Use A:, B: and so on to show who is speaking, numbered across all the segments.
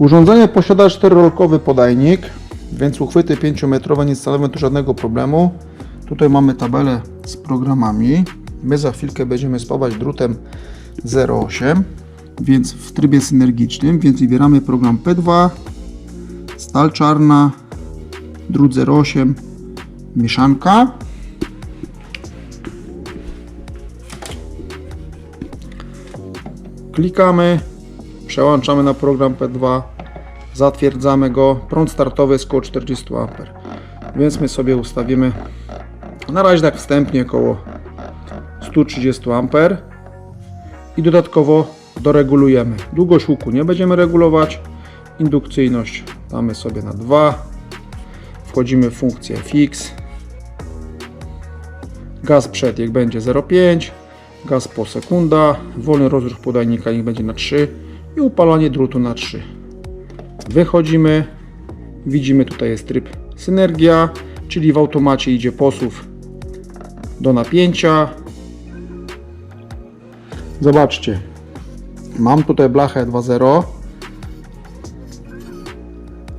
A: Urządzenie posiada 4-rolkowy podajnik, więc uchwyty 5-metrowe nie stanowią tu żadnego problemu. Tutaj mamy tabelę z programami. My za chwilkę będziemy spawać drutem 08, więc w trybie synergicznym, więc wybieramy program P2, stal czarna, drut 08, mieszanka. Klikamy, przełączamy na program P2, zatwierdzamy go. Prąd startowy jest około 40 A, więc my sobie ustawimy na razie tak wstępnie około 130 A i dodatkowo doregulujemy. Długość łuku nie będziemy regulować, indukcyjność damy sobie na 2, wchodzimy w funkcję fix, gaz przed jak będzie 0,5, gaz po sekunda, wolny rozruch podajnika niech będzie na 3 i upalanie drutu na 3. Wychodzimy, widzimy tutaj jest tryb synergia, czyli w automacie idzie posuw do napięcia. Zobaczcie, mam tutaj blachę 2.0.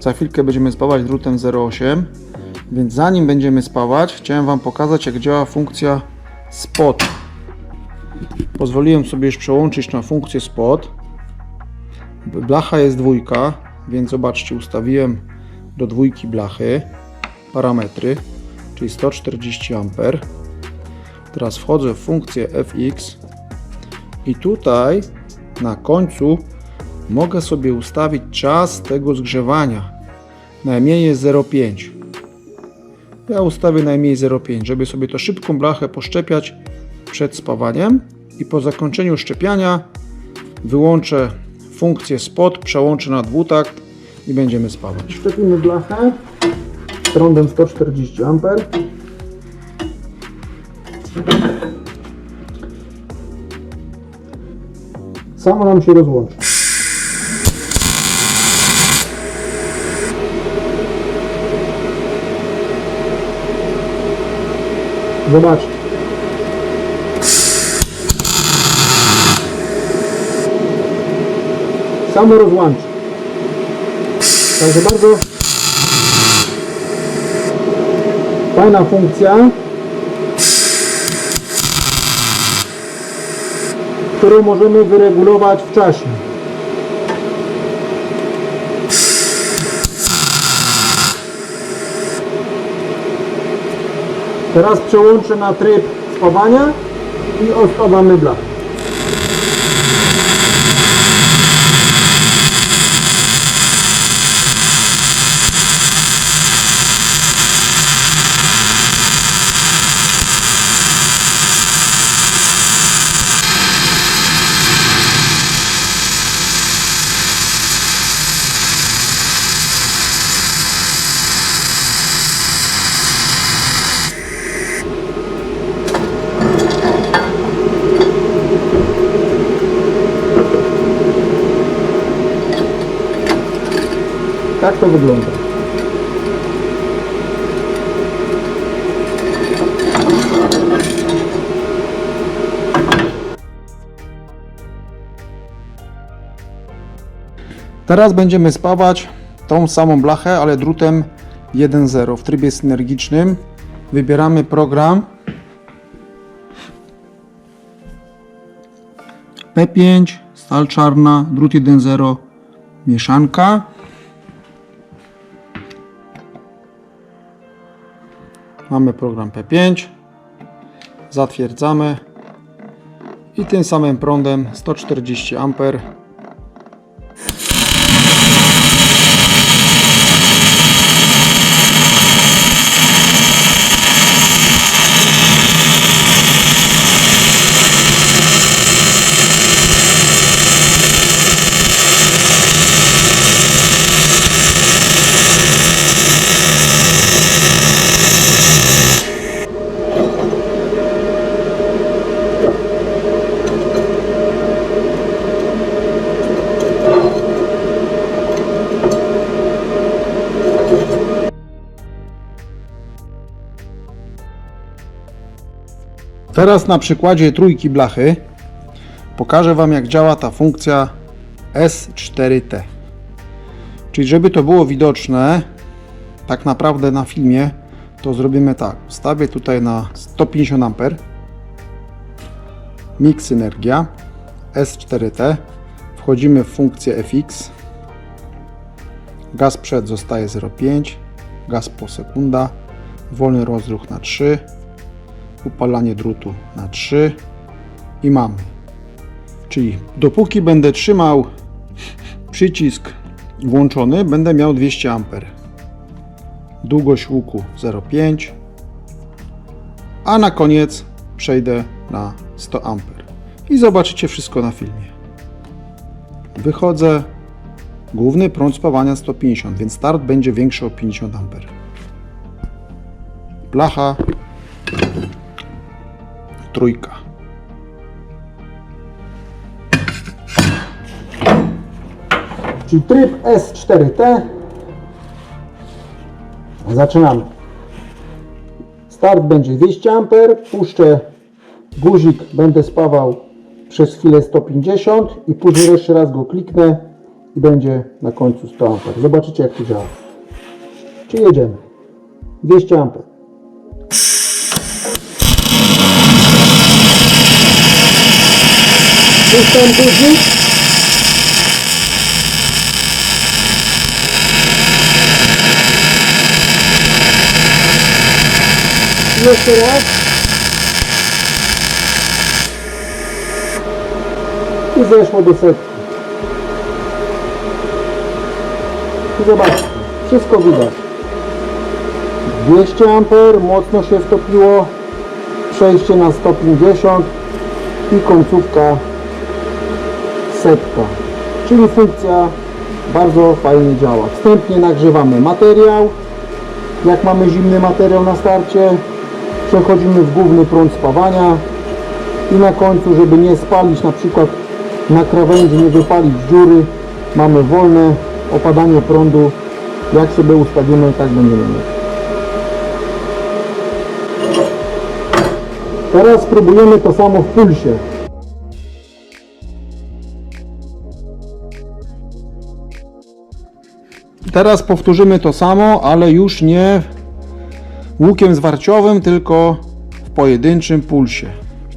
A: Za chwilkę będziemy spawać drutem 08, więc zanim będziemy spawać, chciałem Wam pokazać jak działa funkcja spot. Pozwoliłem sobie już przełączyć na funkcję spot. Blacha jest dwójka, więc zobaczcie, ustawiłem do dwójki blachy parametry, czyli 140 A. Teraz wchodzę w funkcję FX i tutaj na końcu mogę sobie ustawić czas tego zgrzewania. Najmniej jest 0,5. Ja ustawię najmniej 0,5, żeby sobie to szybką blachę poszczepiać przed spawaniem i po zakończeniu szczepiania wyłączę funkcję spot, przełączę na dwutakt i będziemy spawać. Szczepimy blachę prądem 140 A. Samo nam się rozłączy. Zobaczcie. Samo rozłączy. Także bardzo fajna funkcja, którą możemy wyregulować w czasie. Teraz przełączę na tryb spawania i odspawamy blachę. Tak to wygląda. Teraz będziemy spawać tą samą blachę, ale drutem 1.0 w trybie synergicznym. Wybieramy program P5, stal czarna, drut 1.0, mieszanka. Mamy program P5. Zatwierdzamy. I tym samym prądem 140 A Teraz na przykładzie trójki blachy pokażę Wam jak działa ta funkcja S4T. Czyli żeby to było widoczne, tak naprawdę na filmie, to zrobimy tak. Wstawię tutaj na 150 A. Mix Synergia S4T. Wchodzimy w funkcję FX. Gaz przed zostaje 0,5. Gaz po sekunda. Wolny rozruch na 3. Upalanie drutu na 3. I mamy. Czyli dopóki będę trzymał przycisk włączony, będę miał 200 A. Długość łuku 0,5. A na koniec przejdę na 100 A. I zobaczycie wszystko na filmie. Wychodzę. Główny prąd spawania 150, więc start będzie większy o 50 A. Blacha. Trójka. Czyli tryb S4T. Zaczynamy. Start będzie 200 A. Puszczę guzik, będę spawał przez chwilę 150 i później jeszcze raz go kliknę i będzie na końcu 100 A. Zobaczycie jak to działa. Czy jedziemy. 200 A. Puszczam guzik. Jeszcze raz. I zeszło do setki. Zobaczcie, wszystko widać. 200 A, mocno się stopiło. Przejście na 150 i końcówka setka. Czyli funkcja bardzo fajnie działa. Wstępnie nagrzewamy materiał. Jak mamy zimny materiał na starcie, przechodzimy w główny prąd spawania i na końcu, żeby nie spalić na przykład na krawędzi, nie wypalić dziury, mamy wolne opadanie prądu. Jak sobie ustawimy, tak będziemy mieć. Teraz spróbujemy to samo w pulsie. Teraz powtórzymy to samo, ale już nie łukiem zwarciowym, tylko w pojedynczym pulsie.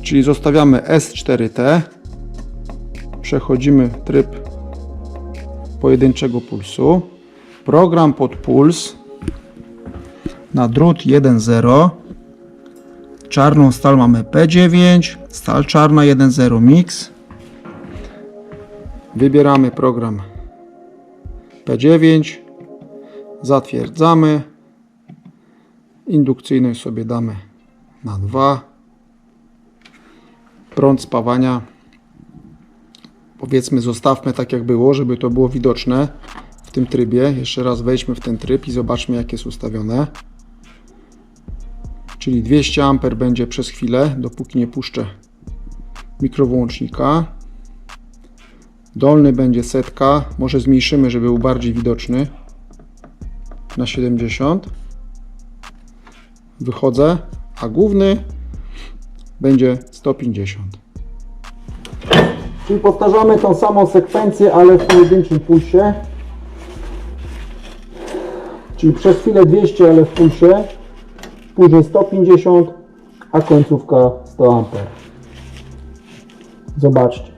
A: Czyli zostawiamy S4T, przechodzimy w tryb pojedynczego pulsu, program pod puls. Na drut 1.0, czarną stal mamy P9, stal czarna 1.0 mix, wybieramy program P9, zatwierdzamy, indukcyjność sobie damy na 2, prąd spawania powiedzmy zostawmy tak jak było, żeby to było widoczne w tym trybie. Jeszcze raz wejdźmy w ten tryb i zobaczmy jak jest ustawione. Czyli 200 A będzie przez chwilę, dopóki nie puszczę mikrowłącznika. Dolny będzie setka, może zmniejszymy, żeby był bardziej widoczny na 70. Wychodzę, a główny będzie 150. Czyli powtarzamy tą samą sekwencję, ale w pojedynczym pulsie. Czyli przez chwilę 200, ale w pulsie. Później 150, a końcówka 100 A. Zobaczcie.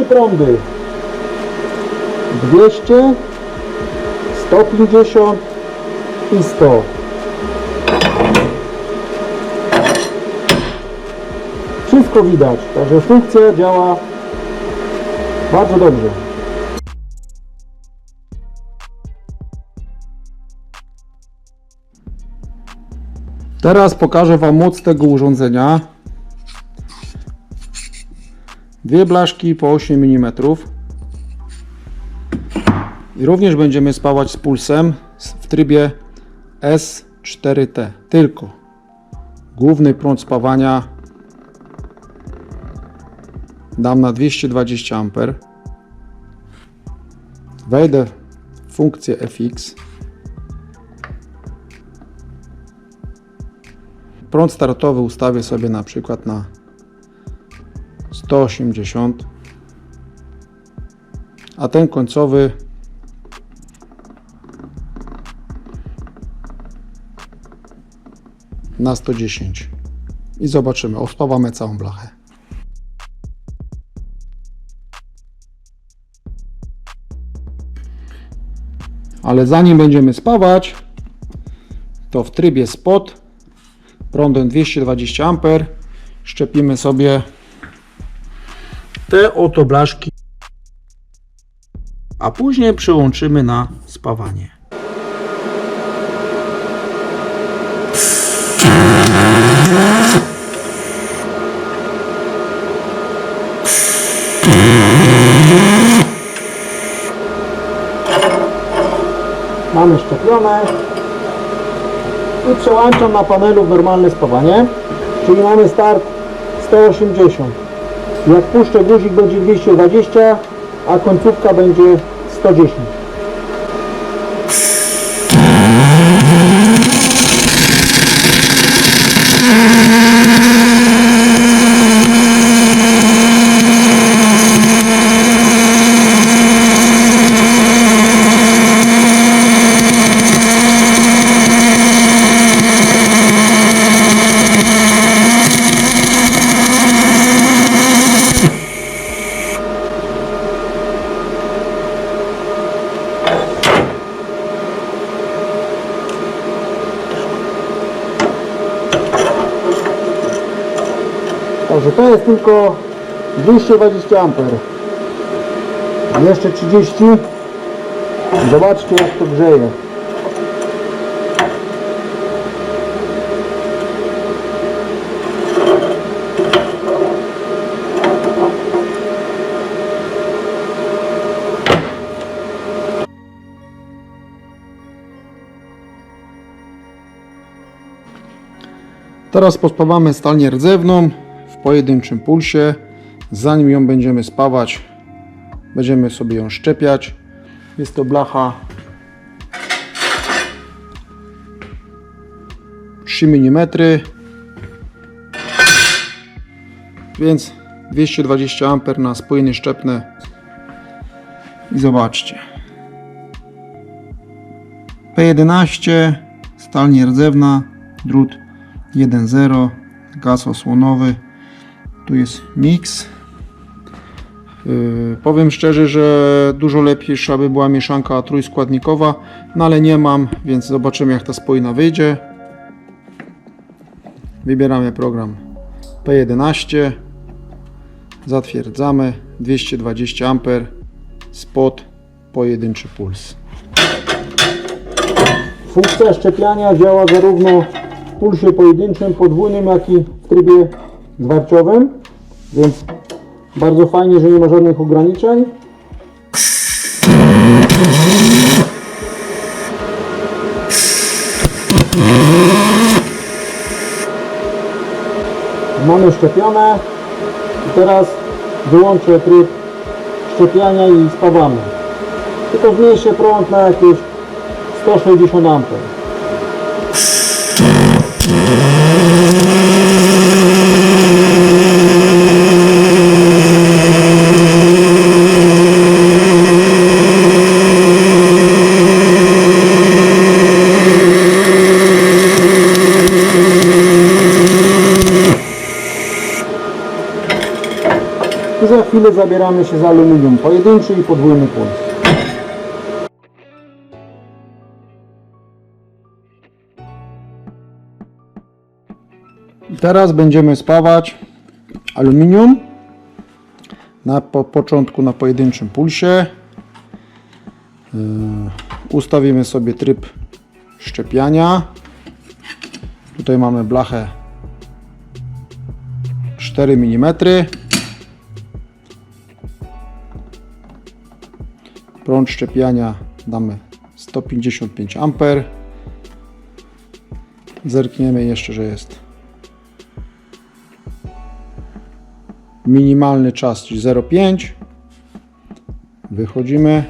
A: Trzy prądy. 200, 150 i 100. Wszystko widać, także funkcja działa bardzo dobrze. Teraz pokażę Wam moc tego urządzenia. Dwie blaszki po 8 mm. I również będziemy spawać z pulsem w trybie S4T. Tylko główny prąd spawania dam na 220 A. Wejdę w funkcję FX. Prąd startowy ustawię sobie na przykład na 180, a ten końcowy na 110 i zobaczymy, ospawamy całą blachę. Ale zanim będziemy spawać, to w trybie spot prądem 220 A szczepimy sobie te oto blaszki, a później przełączymy na spawanie. Mamy szczepione i przełączam na panelu w normalne spawanie, czyli mamy start 180. Jak puszczę guzik będzie 220, a końcówka będzie 110. Także to jest tylko 220 A. Jeszcze 30. Zobaczcie jak to grzeje. Teraz pospawamy stalnię rdzewną pojedynczym pulsie. Zanim ją będziemy spawać, będziemy sobie ją szczepiać. Jest to blacha 3 mm, więc 220 A na spójny szczepne. I zobaczcie. P11, stal nierdzewna, drut 1.0, gaz osłonowy. Tu jest mix. Yy, powiem szczerze, że dużo lepiej by była mieszanka trójskładnikowa, no ale nie mam, więc zobaczymy jak ta spójna wyjdzie. Wybieramy program P11. Zatwierdzamy 220 A spot pojedynczy puls. Funkcja szczepiania działa zarówno w pulsie pojedynczym, podwójnym, jak i w trybie zwarciowym, więc bardzo fajnie, że nie ma żadnych ograniczeń. Mamy szczepione i teraz wyłączę tryb szczepiania i spawamy. Tylko zmniejszę prąd na jakieś 160 A. chwilę zabieramy się za aluminium pojedynczy i podwójny puls. Teraz będziemy spawać aluminium na po początku na pojedynczym pulsie. Yy, ustawimy sobie tryb szczepiania. Tutaj mamy blachę 4 mm. Prąd szczepiania damy 155 A. Zerkniemy jeszcze, że jest minimalny czas, czyli 0,5. Wychodzimy.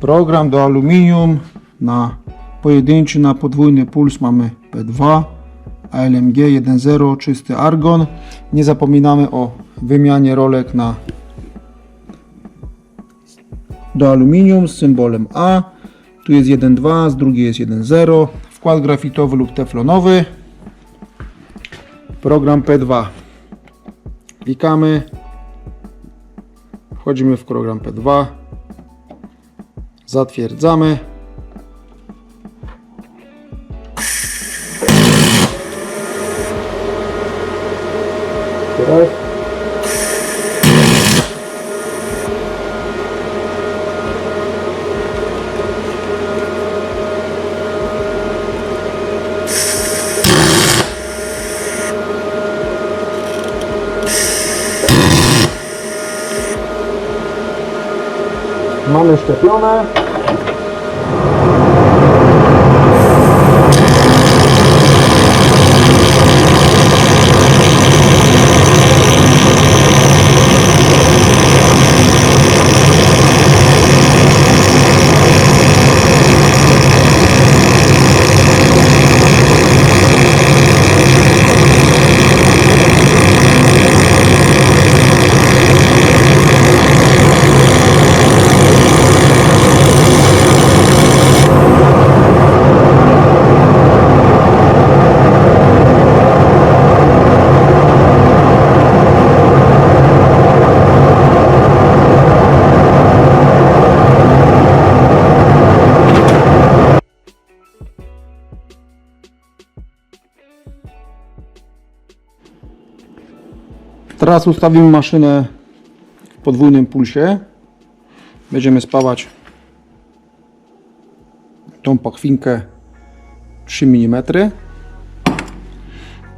A: Program do aluminium na pojedynczy, na podwójny puls mamy P2, ALMG 1.0, czysty argon. Nie zapominamy o wymianie rolek na do aluminium z symbolem A. Tu jest 1.2, z drugiej jest 1.0. Wkład grafitowy lub teflonowy. Program P2. Klikamy. Wchodzimy w program P2. Zatwierdzamy. Teraz mamy Teraz ustawimy maszynę w podwójnym pulsie. Będziemy spawać tą pachwinkę 3 mm.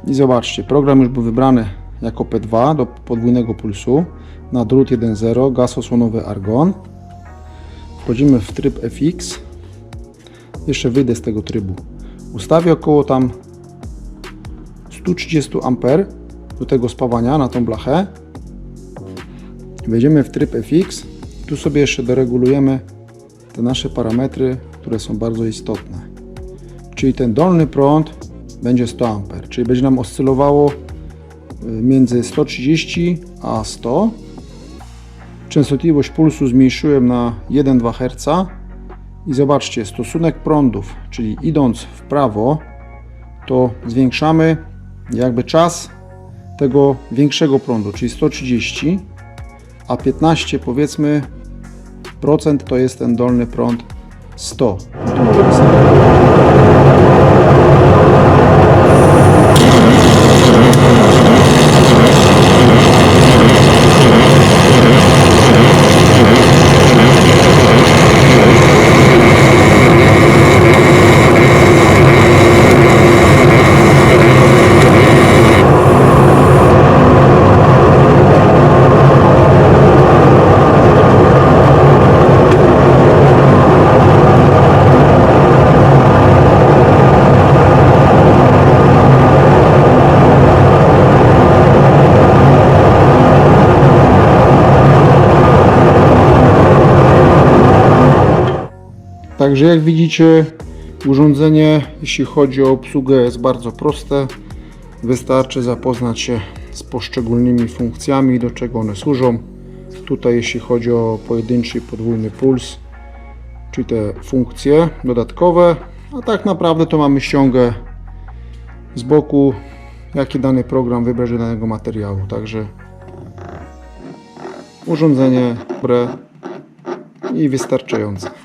A: I zobaczcie, program już był wybrany jako P2 do podwójnego pulsu na drut 1.0 gaz osłonowy argon. Wchodzimy w tryb FX. Jeszcze wyjdę z tego trybu. Ustawię około tam 130 A do tego spawania na tą blachę. Wejdziemy w tryb FX. Tu sobie jeszcze doregulujemy te nasze parametry, które są bardzo istotne. Czyli ten dolny prąd będzie 100 A, czyli będzie nam oscylowało y, między 130 a 100. Częstotliwość pulsu zmniejszyłem na 1,2 Hz i zobaczcie, stosunek prądów, czyli idąc w prawo, to zwiększamy jakby czas tego większego prądu, czyli 130, a 15 powiedzmy procent to jest ten dolny prąd 100. Także jak widzicie urządzenie jeśli chodzi o obsługę jest bardzo proste. Wystarczy zapoznać się z poszczególnymi funkcjami, do czego one służą. Tutaj jeśli chodzi o pojedynczy i podwójny puls, czyli te funkcje dodatkowe, a tak naprawdę to mamy ściągę z boku, jaki dany program wybrać do danego materiału. Także urządzenie dobre i wystarczające.